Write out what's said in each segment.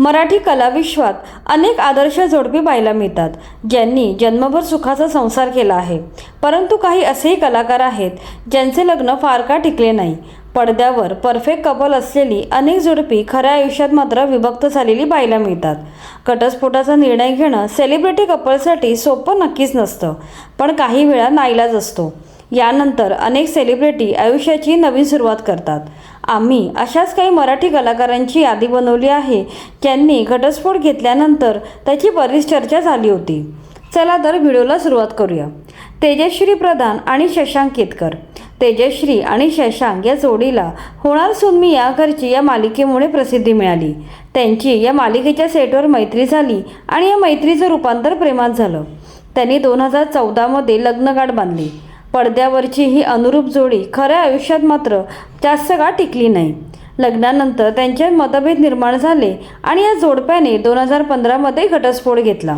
मराठी कलाविश्वात अनेक आदर्श जोडपी पाहायला मिळतात ज्यांनी जन्मभर सुखाचा संसार केला आहे. परंतु काही असेही कलाकार आहेत ज्यांचे लग्न फार का टिकले नाही. पडद्यावर परफेक्ट कपल असलेली अनेक जोडपी खऱ्या आयुष्यात मात्र विभक्त झालेली पाहायला मिळतात. घटस्फोटाचा निर्णय घेणं सेलिब्रिटी कपलसाठी सोपं नक्कीच नसतं पण काही वेळा नाईलाज असतो. यानंतर अनेक सेलिब्रिटी आयुष्याची नवीन सुरुवात करतात. आम्ही अशाच काही मराठी कलाकारांची यादी बनवली आहे. ज्यांनी घटस्फोट घेतल्यानंतर त्याची बरीच चर्चा झाली होती. चला तर व्हिडिओला सुरुवात करूया. तेजश्री प्रधान आणि शशांक केतकर. तेजश्री आणि शशांक या जोडीला होणार सुनमी या घरची या मालिकेमुळे प्रसिद्धी मिळाली. त्यांची या मालिकेच्या सेटवर मैत्री झाली आणि या मैत्रीचं रूपांतर प्रेमात झालं. त्यांनी दोन हजार चौदामध्ये लग्नगाठ बांधली. पडद्यावरची ही अनुरूप जोडी खऱ्या आयुष्यात मात्र जास्त काळ टिकली नाही. लग्नानंतर त्यांच्यात मतभेद निर्माण झाले आणि या जोडप्याने दोन हजार पंधरामध्ये घटस्फोट घेतला.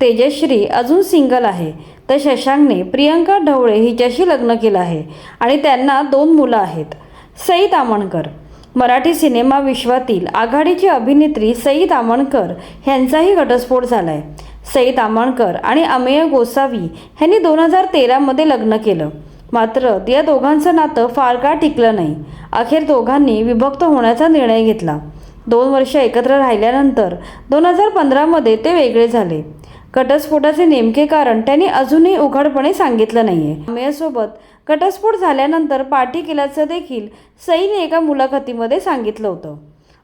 तेजश्री अजून सिंगल आहे. तर शशांकने प्रियंका ढवळे हिच्याशी लग्न केलं आहे आणि त्यांना दोन मुलं आहेत. सई तामणकर मराठी सिनेमा विश्वातील आघाडीची अभिनेत्री सई तामणकर यांचाही घटस्फोट झाला आहे सई आमणकर आणि अमेय गोसावी ह्यांनी दोन हजार तेरामध्ये लग्न केलं. मात्र या दोघांचं नातं फार काळ टिकलं नाही. अखेर दोघांनी विभक्त होण्याचा निर्णय घेतला. दोन वर्ष एकत्र राहिल्यानंतर दोन हजार पंधरामध्ये ते वेगळे झाले. घटस्फोटाचे नेमके कारण त्यांनी अजूनही उघडपणे सांगितलं नाहीये. अमेयसोबत घटस्फोट झाल्यानंतर पाठी केल्याचं देखील सईने एका मुलाखतीमध्ये सांगितलं होतं.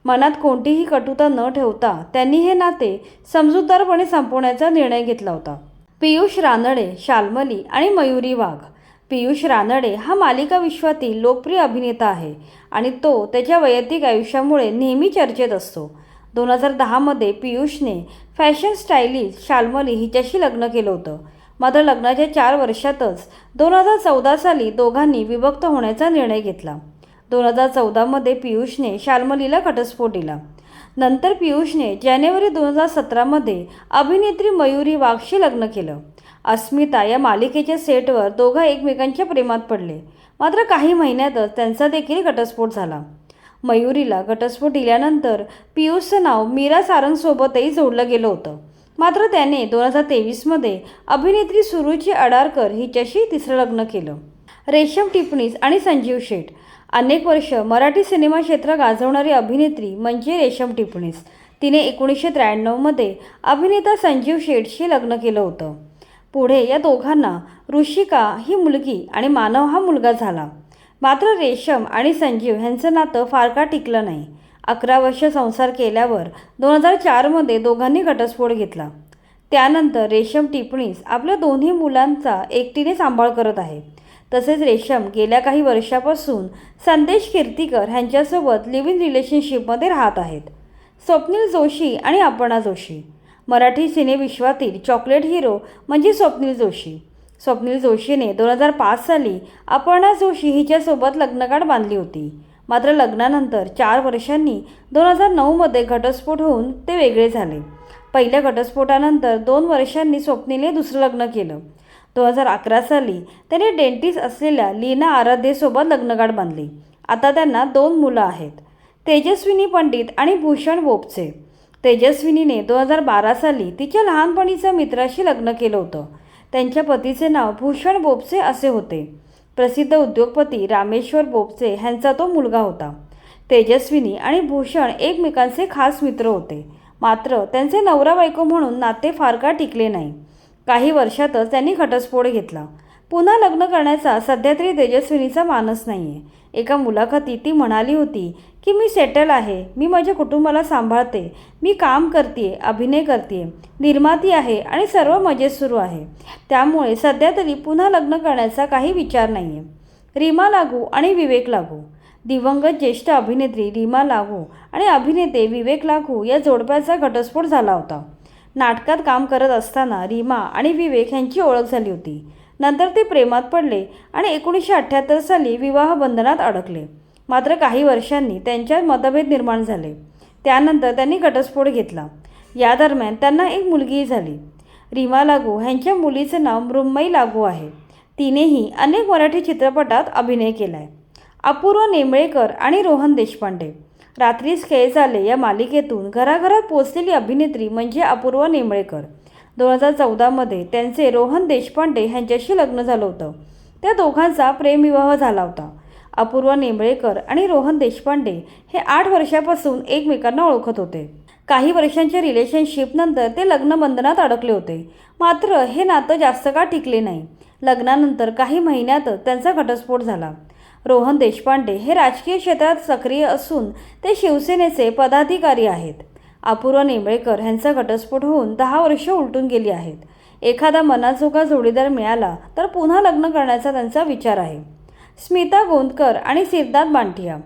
मनात कोणतीही कटुता न ठेवता त्यांनी हे नाते समजूतदारपणे संपवण्याचा निर्णय घेतला होता. पियुष रानडे शाल्मली आणि मयुरी वाघ. पियुष रानडे हा मालिका विश्वातील लोकप्रिय अभिनेता आहे आणि तो त्याच्या वैयक्तिक आयुष्यामुळे नेहमी चर्चेत असतो. दोन हजार दहामध्ये पियुषने फॅशन स्टायलिस्ट शाल्मली हिच्याशी लग्न केलं होतं. मात्र लग्नाच्या चार वर्षातच दोन हजार चौदा साली दोघांनी विभक्त होण्याचा निर्णय घेतला. दोन हजार चौदामध्ये पियुषने शाल्मलीला घटस्फोट दिला. नंतर पियुषने जानेवारी दोन हजार सतरामध्ये अभिनेत्री मयुरी वाघशी लग्न केलं. अस्मिता या मालिकेच्या सेटवर दोघं एकमेकांच्या प्रेमात पडले. मात्र काही महिन्यातच त्यांचा देखील घटस्फोट झाला. मयुरीला घटस्फोट दिल्यानंतर पियुषचं नाव मीरा सारंगसोबतही जोडलं गेलं होतं. मात्र त्याने दोन हजार तेवीसमध्ये अभिनेत्री सुरुची अडारकर हिच्याशी तिसरं लग्न केलं. रेशम टिपणीस आणि संजीव शेठ. अनेक वर्ष मराठी सिनेमा क्षेत्र गाजवणारी अभिनेत्री म्हणजे रेशम टिपणीस. तिने एकोणीसशे त्र्याण्णवमध्ये अभिनेता संजीव शेठशी लग्न केलं होतं. पुढे या दोघांना ऋषिका ही मुलगी आणि मानव हा मुलगा झाला. मात्र रेशम आणि संजीव यांचं नातं फार का टिकलं नाही. अकरा वर्ष संसार केल्यावर दोन हजार चारमध्ये दोघांनी घटस्फोट घेतला. त्यानंतर रेशम टिपणीस आपल्या दोन्ही मुलांचा एकटीने सांभाळ करत आहे. तसेच रेशम गेल्या काही वर्षापासून संदेश कीर्तीकर ह्यांच्यासोबत लिव्ह इन रिलेशनशिपमध्ये राहत आहेत. स्वप्नील जोशी आणि अपर्णा जोशी. मराठी सिनेविश्वातील चॉकलेट हिरो म्हणजे स्वप्नील जोशी. स्वप्नील जोशीने दोन हजार पाच साली अपर्णा जोशी हिच्यासोबत लग्नगाठ बांधली होती. मात्र लग्नानंतर चार वर्षांनी दोन हजार नऊमध्ये घटस्फोट होऊन ते वेगळे झाले. पहिल्या घटस्फोटानंतर दोन वर्षांनी स्वप्नीलने दुसरं लग्न केलं. दोन हजार अकरा साली त्यांनी डेंटिस्ट असलेल्या लीना आराध्येसोबत लग्नगाठ बांधली. आता त्यांना दोन मुलं आहेत तेजस्विनी पंडित आणि भूषण बोपचे तेजस्विनीने दोन हजार बारा साली तिच्या लहानपणीच्या मित्राशी लग्न केलं होतं. त्यांच्या पतीचे नाव भूषण बोपसे असे होते. प्रसिद्ध उद्योगपती रामेश्वर बोपसे ह्यांचा तो मुलगा होता. तेजस्विनी आणि भूषण एकमेकांचे खास मित्र होते. मात्र त्यांचे नवरा बायको म्हणून नाते फार का टिकले नाही. काही वर्षातच त्यांनी घटस्फोट घेतला. पुन्हा लग्न करण्याचा सध्या तरी तेजस्विनीचा मानस नाही आहे एका मुलाखतीत ती म्हणाली होती की मी सेटल आहे. मी माझ्या कुटुंबाला सांभाळते. मी काम करते अभिनय करते निर्माती आहे आणि सर्व मजेत सुरू आहे. त्यामुळे सध्या तरी पुन्हा लग्न करण्याचा काही विचार नाही आहे रीमा लागू आणि विवेक लागू. दिवंगत ज्येष्ठ अभिनेत्री रीमा लागू आणि अभिनेते विवेक लागू या जोडप्याचा घटस्फोट झाला होता. नाटकात काम करत असताना रीमा आणि विवेक यांची ओळख झाली होती. नंतर ते प्रेमात पडले आणि एकोणीसशे अठ्ठ्याहत्तर साली विवाह बंधनात अडकले. मात्र काही वर्षांनी त्यांच्यात मतभेद निर्माण झाले. त्यानंतर त्यांनी घटस्फोट घेतला. या दरम्यान त्यांना एक मुलगीही झाली. रीमा लागू ह्यांच्या मुलीचं नाव मृम्मई लागू आहे. तिनेही अनेक मराठी चित्रपटात अभिनय केला आहे अपूर्व नेमळेकर आणि रोहन देशपांडे. रात्रीच खेळ झाले. या मालिकेतून घराघरात पोचलेली अभिनेत्री म्हणजे अपूर्वा नेमळेकर दोन हजार चौदामध्ये त्यांचे रोहन देशपांडे ह्यांच्याशी लग्न झालं होतं. त्या दोघांचा प्रेमविवाह झाला होता. अपूर्वा नेमळेकर आणि रोहन देशपांडे हे आठ वर्षापासून एकमेकांना ओळखत होते. काही वर्षांच्या रिलेशनशिपनंतर ते लग्नबंधनात अडकले होते. मात्र हे नातं जास्त काळ टिकले नाही. लग्नानंतर काही महिन्यातच त्यांचा घटस्फोट झाला. रोहन देशपांडे हे राजकीय क्षेत्रात सक्रिय असून ते शिवसेनेचे पदाधिकारी आहेत. अपूर्व नेमळेकर यांचा घटस्फोट होऊन दहा वर्ष उलटून गेली आहेत. एखादा मनाजोगा जोडीदार मिळाला तर पुन्हा लग्न करण्याचा त्यांचा विचार आहे. स्मिता गोंदकर आणि सिद्धार्थ बांटिया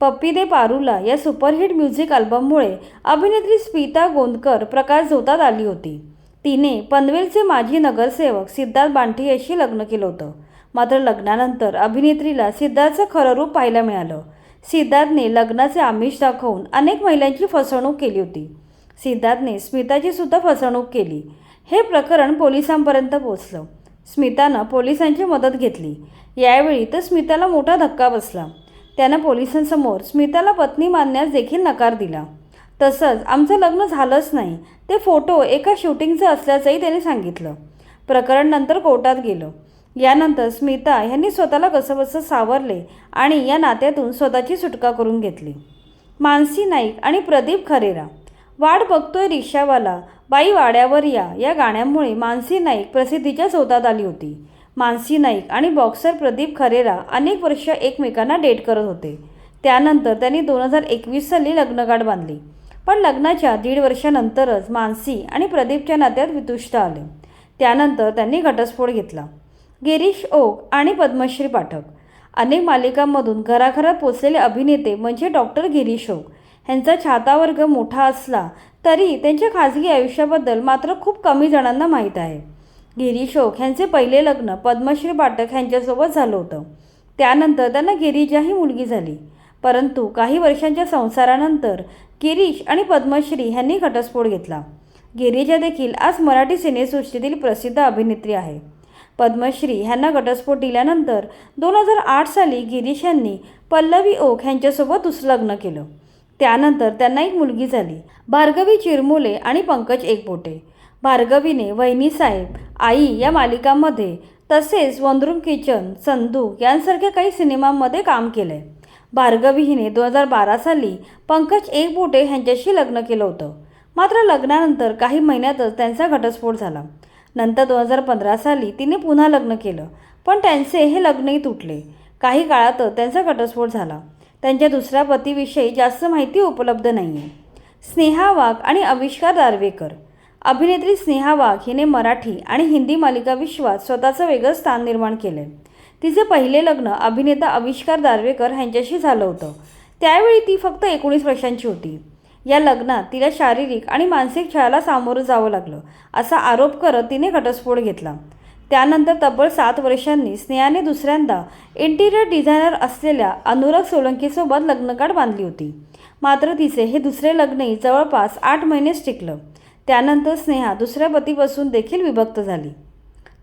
पप्पी दे पारुला या सुपरहिट म्युझिक अल्बममुळे अभिनेत्री स्मिता गोंदकर प्रकाश झोतात आली होती. तिने पनवेलचे माजी नगरसेवक सिद्धार्थ बांटियाशी लग्न केलं होतं. मात्र लग्नानंतर अभिनेत्रीला सिद्धार्थचं खरं रूप पाहायला मिळालं. सिद्धार्थने लग्नाचे आमिष दाखवून अनेक महिलांची फसवणूक केली होती. सिद्धार्थने स्मिताची सुद्धा फसवणूक केली. हे प्रकरण पोलिसांपर्यंत पोचलं स्मितानं पोलिसांची मदत घेतली. यावेळी तर स्मिताला मोठा धक्का बसला. त्यानं पोलिसांसमोर स्मिताला पत्नी मानण्यास देखील नकार दिला. तसंच आमचं लग्न झालंच नाही. ते फोटो एका शूटिंगचं असल्याचंही त्याने सांगितलं. प्रकरण नंतर कोर्टात गेलं. यानंतर स्मिता यांनी स्वतःला कसंबसं सावरले आणि या नात्यातून स्वतःची सुटका करून घेतली. मानसी नाईक आणि प्रदीप खरेरा. वाट बघतोय रिक्षावाला. बाई वाड्यावर या. या गाण्यामुळे मानसी नाईक प्रसिद्धीच्या शोधात आली होती. मानसी नाईक आणि बॉक्सर प्रदीप खरेरा अनेक वर्ष एकमेकांना डेट करत होते. त्यानंतर त्यांनी दोन हजार एकवीस साली लग्नगाठ बांधली. पण लग्नाच्या दीड वर्षानंतरच मानसी आणि प्रदीपच्या नात्यात वितुष्ट आले. त्यानंतर त्यांनी घटस्फोट घेतला. गिरीश ओक आणि पद्मश्री पाठक. अनेक मालिकांमधून घराघरात पोचलेले अभिनेते म्हणजे डॉक्टर गिरीश ओक. ह्यांचा छातावर्ग मोठा असला तरी त्यांच्या खाजगी आयुष्याबद्दल मात्र खूप कमी जणांना माहीत आहे. गिरीश ओक ह्यांचे पहिले लग्न पद्मश्री पाठक ह्यांच्यासोबत झालं होतं. त्यानंतर त्यांना गिरीजाही मुलगी झाली. परंतु काही वर्षांच्या संसारानंतर गिरीश आणि पद्मश्री ह्यांनी घटस्फोट घेतला. गिरीजा देखील आज मराठी सिनेसृष्टीतील प्रसिद्ध अभिनेत्री आहे. पद्मश्री ह्यांना घटस्फोट दिल्यानंतर दोन हजार आठ साली गिरीश यांनी पल्लवी ओक ह्यांच्यासोबत लग्न केलं. त्यानंतर त्यांना एक मुलगी झाली भार्गवी चिरमुले आणि पंकज एकबोटे. भार्गवीने वहिनीसाहेब आई या मालिकांमध्ये तसेच वनरूम किचन संधू यांसारख्या काही सिनेमांमध्ये काम केलं आहे भार्गवी हिने दोन हजार बारा साली पंकज एकबोटे ह्यांच्याशी लग्न केलं होतं. मात्र लग्नानंतर काही महिन्यातच त्यांचा घटस्फोट झाला. नंतर दोन हजार पंधरा साली तिने पुन्हा लग्न केलं. पण त्यांचे हे लग्नही तुटले. काही काळातच त्यांचा घटस्फोट झाला. त्यांच्या दुसऱ्या पतीविषयी जास्त माहिती उपलब्ध नाही आहे स्नेहा वाघ आणि आविष्कार दारवेकर. अभिनेत्री स्नेहा वाघ हिने मराठी आणि हिंदी मालिका विश्वात स्वतःचं वेगळं स्थान निर्माण केलं तिचे पहिले लग्न अभिनेता आविष्कार दारवेकर ह्यांच्याशी झालं होतं. त्यावेळी ती फक्त एकोणीस वर्षांची होती. या लग्नात तिला शारीरिक आणि मानसिक छळाला सामोरं जावं लागलं असा आरोप करत तिने घटस्फोट घेतला. त्यानंतर तब्बल सात वर्षांनी स्नेहाने दुसऱ्यांदा इंटिरियर डिझायनर असलेल्या अनुराग सोलंकीसोबत लग्नगाठ बांधली होती. मात्र तिचे हे दुसरे लग्नही जवळपास आठ महिनेच टिकलं. त्यानंतर स्नेहा दुसऱ्या पतीपासून देखील विभक्त झाली.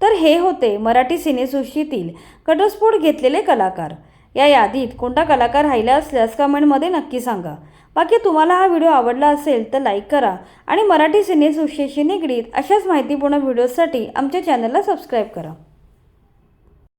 तर हे होते मराठी सिनेसृष्टीतील घटस्फोट घेतलेले कलाकार. या यादीत कोणता कलाकार राहिला असल्यास कमेंटमध्ये नक्की सांगा. बाकी तुम्हाला हा व्हिडिओ आवडला असेल तर लाईक करा आणि मराठी सिनेसृष्टीशी निगडीत अशाच माहितीपूर्ण व्हिडिओसाठी आमच्या चॅनलला सबस्क्राईब करा.